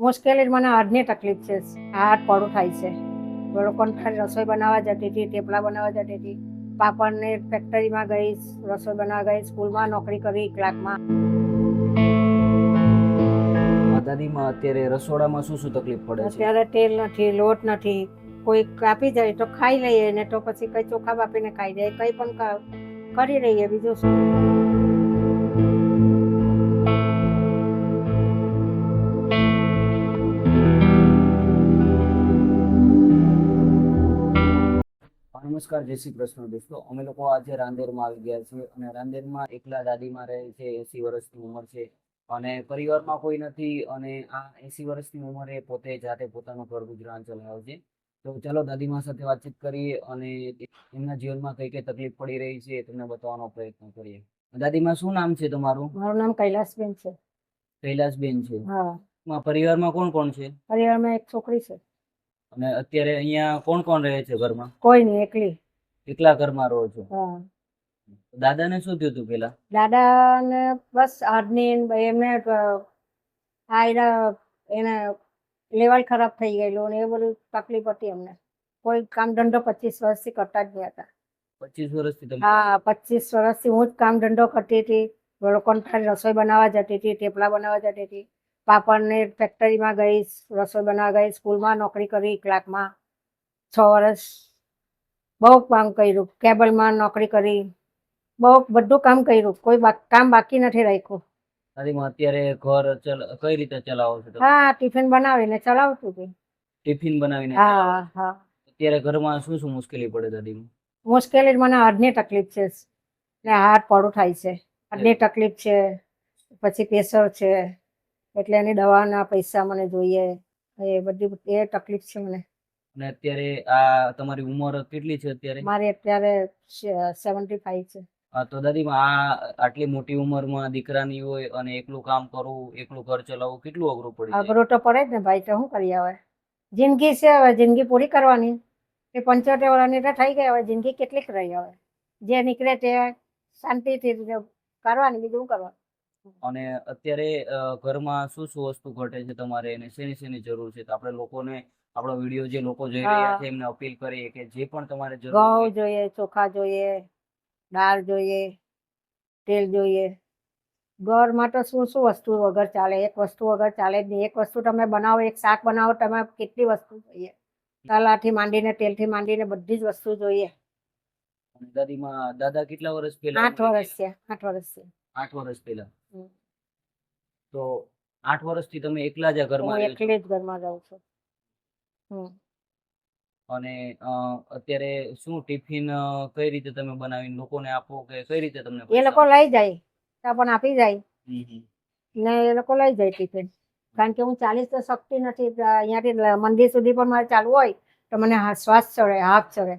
મુશ્કેલી મને હાર્ટની તકલીફ છે. હાર્ટ પડું થાય છે. એ લોકોને ખાલી રસોઈ બનાવવા જતી હતી થેપલા બનાવવા જતી હતી. પાપડની ફેક્ટરીમાં ગઈ રસોઈ બનાવવા ગઈ સ્કૂલમાં નોકરી કરી ક્લાકમાં દાદીમાં અત્યારે રસોડામાં શું શું તકલીફ પડે છે? અત્યારે તેલ નથી લોટ નથી. કોઈ કાપી જાય તો ખાઈ લઈએ ને તો પછી કઈ ચોખા બાપીને ખાઈ જાય કઈ પણ કરી લઈએ બીજું શું? નમસ્કાર જય શ્રી કૃષ્ણ. દોસ્તો અમે લોકો આજે રાંદેરમાં આવી ગયા છીએ અને રાંદેરમાં એકલા દાદીમાં રહે છે એસી વર્ષની ઉંમર છે. અને પરિવારમાં કોઈ નથી અને આ એસી વર્ષની ઉંમરે પોતે જાતે પોતાનું ઘર ગુજરાન ચલાવે છે. તો ચલો દાદીમા સાથે વાતચીત કરીએ અને એમના જીવનમાં કઈ કઈ તકલીફ પડી રહી છે તમને બતાવવાનો પ્રયત્ન કરીએ. દાદીમાં શું નામ છે તમારું? મારું નામ કૈલાસબેન છે. કૈલાસબેન છે. હા. પરિવારમાં કોણ કોણ છે? પરિવારમાં એક છોકરી છે. અને અત્યારે અહીંયા કોણ કોણ રહે છે ઘરમાં? કોઈ નહીં એકલી. એકલા ઘરમાં રહો છો? હા. દાદાને શું થયું હતું પેલા દાદાને બસ હાર્ટની એમને આયરા એના લેવલ ખરાબ થઈ ગયેલું ને એ બધું તકલીફ હતી એમને કોઈ કામ ધંધો પચીસ વર્ષથી કરતા જ નહીં હતા. પચીસ વર્ષથી તમે? હા પચીસ વર્ષથી હું જ કામ ધંધો કરતી હતી. લોકોને ખાલી રસોઈ બનાવવા જતી હતી થેપલા બનાવવા જતી હતી. પાપડની ફેક્ટરીમાં ગઈ રસોઈ બનાવવા ગઈ સ્કૂલમાં નોકરી કરી ક્લાકમાં છ વર્ષ બહુ કામ કર્યું. કેબલમાં નોકરી કરી બહુ બધું કામ કર્યું. કોઈ કામ બાકી નથી રાખ્યું. દાદીમાં અત્યારે ઘર કઈ રીતે ચલાવો છો હા ટિફિન બનાવીને ચલાવતું હતું. ટિફિન બનાવીને હા હા. અત્યારે ઘરમાં શું શું મુશ્કેલી પડે દાદીમાં મુશ્કેલી મને હાર્ટની તકલીફ છે. ને હાથ પડું થાય છે. હાર્ટની તકલીફ છે. પછી પ્રેશર છે. એટલે એની દવાના પૈસા મને જોઈએ. એ બધી એ તકલીફ છે મને. અને અત્યારે આ તમારી ઉંમર કેટલી છે અત્યારે? મારી અત્યારે સેવન્ટી ફાઈવ છે. હા, તો દાદી આ આટલી મોટી ઉંમરમાં દીકરાની હોય અને એકલું કામ કરવું એકલું ઘર ચલાવવું કેટલું અઘરું પડે અઘરું તો પડે જ ને ભાઈ તો શું કરી આવે જિંદગી છે હવે જિંદગી પૂરી કરવાની. એ પંચોતેર વર્ષની તો થઈ ગઈ હવે જિંદગી કેટલીક રહી હવે. જે નીકળે તે શાંતિથી કરવાની બીજું શું કરવાનું? અને અત્યારે ઘરમાં શું શું વસ્તુ ઘટે છે તમારે અને શેની શેની જરૂર છે? તો આપણે લોકોને આપણો વીડિયો જે લોકો જોઈ રહ્યા છે એમને અપીલ કરીએ કે જે પણ તમારે જરૂર ઘઉં જોઈએ ચોખા જોઈએ દાળ જોઈએ તેલ જોઈએ. ઘરમાં તો શું શું વસ્તુ વગર ચાલે? એક વસ્તુ વગર ચાલે જ નહીં. એક વસ્તુ તમે બનાવો એક શાક બનાવો તમે કેટલી વસ્તુ જોઈએ? તલાથી માંડીને તેલથી માંડીને બધી જ વસ્તુ જોઈએ. દાદીમાં દાદા કેટલા વર્ષ પહેલા આઠ વર્ષ છે આઠ વર્ષ છે. આઠ વર્ષ પહેલા. તો આઠ વર્ષથી તમે એકલા જ ઘરમાં એકલી જ ઘરમાં જાઉં છું. અને અત્યારે શું ટિફિન કઈ રીતે તમે બનાવીને લોકોને આપો કે કઈ રીતે તમને એ લોકો લઈ જાય. તો પણ આપી જાય. ને એ લોકો લઈ જાય ટિફિન. કારણ કે હું ચાલીસ તો શકતી નથી. અહીંયાથી મંદિર સુધી પણ મારે ચાલવું હોય તો મને શ્વાસ ચડે હાફ ચડે.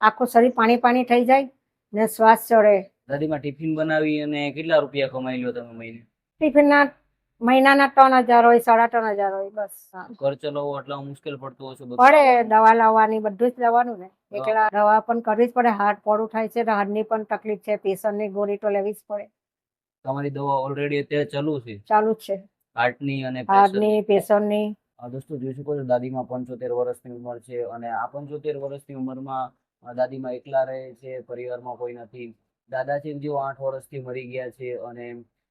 આખું શરીર પાણી પાણી થઈ જાય ને શ્વાસ ચડે. દાદીમાં ટિફિન બનાવી અને કેટલા રૂપિયા કમાઈ લ્યો તમે મહિને? ટિફિનના મહિનાના ત્રણ હજાર હોય સાડા ત્રણ હજાર હોય બસ. ઘર ચલાવવો એટલા મુશ્કેલ પડતું હશે પડે દવા લાવવાની બધું જ લેવાનું ને. એકલા દવા પણ કરવી જ પડે હાર્ટ પોડું થાય છે હાર્ટની પણ તકલીફ છે પેશન્ટની ગોળી તો લેવી જ પડે. તમારી દવા ઓલરેડી અત્યારે ચાલુ છે? ચાલુ જ છે. હાર્ટની અને હાર્ટની પેશન્ટની દોસ્તો જોઈ શકો છો દાદીમાં પંચોતેર વર્ષની ઉંમર છે અને આ પંચોતેર વર્ષની ઉંમરમાં દાદીમાં એકલા રહે છે પરિવારમાં કોઈ નથી. દાદા છે જેઓ આઠ વર્ષથી મરી ગયા છે અને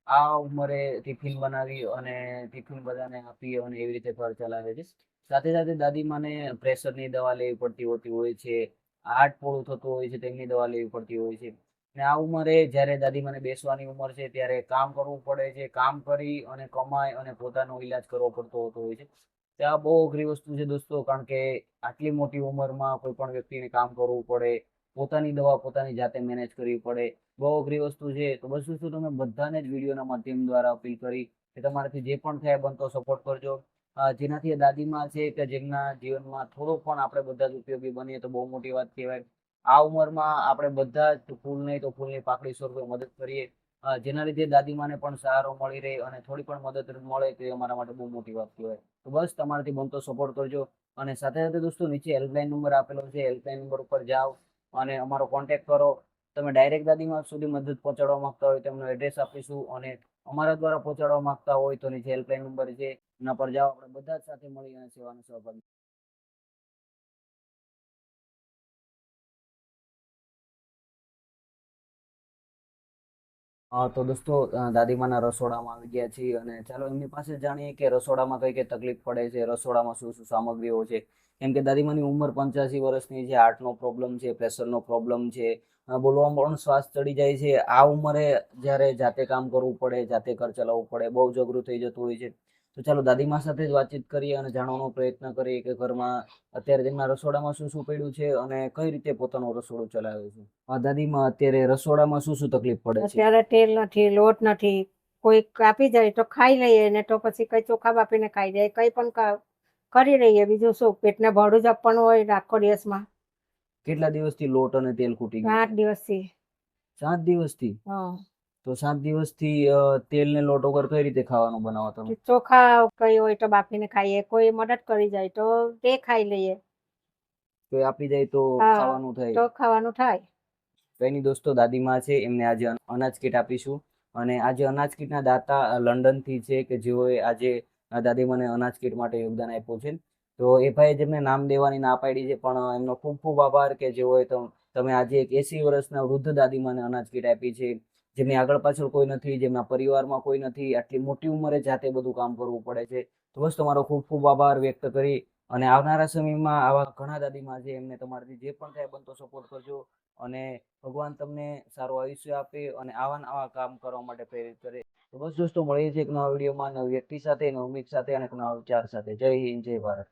આ ઉંમરે ટિફિન બનાવી અને ટિફિન બધાને આપી અને એવી રીતે ઘર ચલાવે છે. સાથે સાથે દાદીમાને પ્રેશરની દવા લેવી પડતી હોતી હોય છે, હાર્ટ પોળું થતું હોય છે, તેમની દવા લેવી પડતી હોય છે. ને આ ઉંમરે જ્યારે દાદીમાને બેસવાની ઉંમર છે ત્યારે કામ કરવું પડે છે, કામ કરી અને કમાય અને પોતાનો ઈલાજ કરવો પડતો હોતો હોય છે. ત્યાં બહુ અઘરી વસ્તુ છે દોસ્તો, કારણ કે આટલી મોટી ઉંમરમાં કોઈ પણ વ્યક્તિને કામ કરવું પડે પોતાની દવા પોતાની જાતે મેનેજ કરવી પડે. બહુ અઘરી વસ્તુ છે. તો બસ શું તમે બધાને જ વિડીયોના માધ્યમ દ્વારા અપીલ કરી કે તમારાથી જે પણ થાય બનતો સપોર્ટ કરજો. જેનાથી દાદીમાં છે કે જેમના જીવનમાં થોડો પણ આપણે બધા જ ઉપયોગી બનીએ તો બહુ મોટી વાત કહેવાય. આ ઉંમરમાં આપણે બધા જ ફૂલ નહીં તો ફૂલની પાકડી સ્વરૂપે મદદ કરીએ. જેના લીધે દાદીમાને પણ સહારો મળી રહે અને થોડી પણ મદદ મળે તો એ અમારા માટે બહુ મોટી વાત કહેવાય. તો બસ તમારાથી બનતો સપોર્ટ કરજો. અને સાથે સાથે દોસ્તો નીચે હેલ્પલાઇન નંબર આપેલો છે. હેલ્પલાઇન નંબર ઉપર જાઓ. અને અમારો કોન્ટેક્ટ કરો. તમે ડાયરેક્ટ દાદીમાં સુધી મદદ પહોંચાડવા માંગતા હોય તો એમનો એડ્રેસ આપીશું અને અમારા દ્વારા પહોંચાડવા માંગતા હોય તો નીચે હેલ્પલાઇન નંબર છે. એના પર જાઓ. આપણે બધા જ સાથે મળી અને સેવાનો સહભાગી તો દોસ્તો દાદીમાના રસોડામાં આવી ગયા છીએ અને ચાલો એમની પાસે જાણીએ કે રસોડામાં કઈ કઈ તકલીફ પડે છે, રસોડામાં શું શું સામગ્રીઓ છે. કેમ કે દાદીમાની ઉંમર પંચ્યાસી વર્ષની છે, હાર્ટનો પ્રોબ્લેમ છે, પ્રેશરનો પ્રોબ્લેમ છે બોલવામાં પણ શ્વાસ ચડી જાય છે. આ ઉંમરે જ્યારે જાતે કામ કરવું પડે, જાતે ઘર ચલાવવું પડે, બહુ જ થઈ જતું હોય છે. તો ચાલો દાદીમા સાથે જ વાતચીત કરીએ અને જાણવાનો પ્રયત્ન કરીએ કે ઘરમાં અત્યારે તેમના રસોડામાં શું શું પડ્યું છે અને કઈ રીતે પોતાનું રસોડું ચલાવે છે. દાદીમાં અત્યારે રસોડામાં શું શું તકલીફ પડે છે? અત્યારે તેલ નથી લોટ નથી કોઈ કાપી જાય તો ખાઈ લઈએ ને તો પછી કઈ ચોખા બાપીને ખાઈ જાય કઈ પણ કરી લઈએ બીજું શું પેટને ભાડું જ આપવાનું હોય આખો આખો દિવસમાં. કેટલા દિવસથી લોટ અને તેલ ખૂટી ગયું દિવસ દિવસથી. સાત દિવસથી? હં. તો સાત દિવસથી તેલ ને લોટ વગર કઈ રીતે ખાવાનું બનાવો તમે? ચોખા કઈ હોય તો બાફીને ખાઈએ કોઈ મદદ કરી જાય તો તે ખાઈ લઈએ. કોઈ આપી જાય તો ખાવાનું થાય. તો ખાવાનું થાય. કઈ દોસ્તો દોસ્તો દાદીમા છે એમને આજે અનાજ કીટ આપીશું. અને આજે અનાજ કીટના દાતા લંડનથી છે કે જેઓએ આજે દાદી દાદીમાને અનાજ કીટ માટે યોગદાન આપ્યું છે. તો એ ભાઈ જેમને નામ દેવાની ના પાડી છે પણ એમનો ખૂબ ખૂબ આભાર કે જેઓએ તમે આજે એક એસી વર્ષના વૃદ્ધ દાદીમાને અનાજ કીટ આપી છે. જેમની આગળ પાછળ કોઈ નથી, જેમના પરિવારમાં કોઈ નથી, આટલી મોટી ઉંમરે જાતે બધું કામ કરવું પડે છે. તો બસ તમારો ખૂબ ખૂબ આભાર વ્યક્ત કરી અને આવનારા સમયમાં આવા ઘણા દાદીમાં છે, એમને તમારાથી જે પણ થાય બનતો સપોર્ટ કરજો અને ભગવાન તમને સારું આયુષ્ય આપે અને આવા આવા કામ કરવા માટે પ્રેરિત કરે. તો બસ દોસ્તો, મળીએ છીએ એક નવા વિડીયોમાં નવી વ્યક્તિ સાથે, નવી સાથે અને એક નવા વિચાર સાથે. જય હિન્દ, જય ભારત.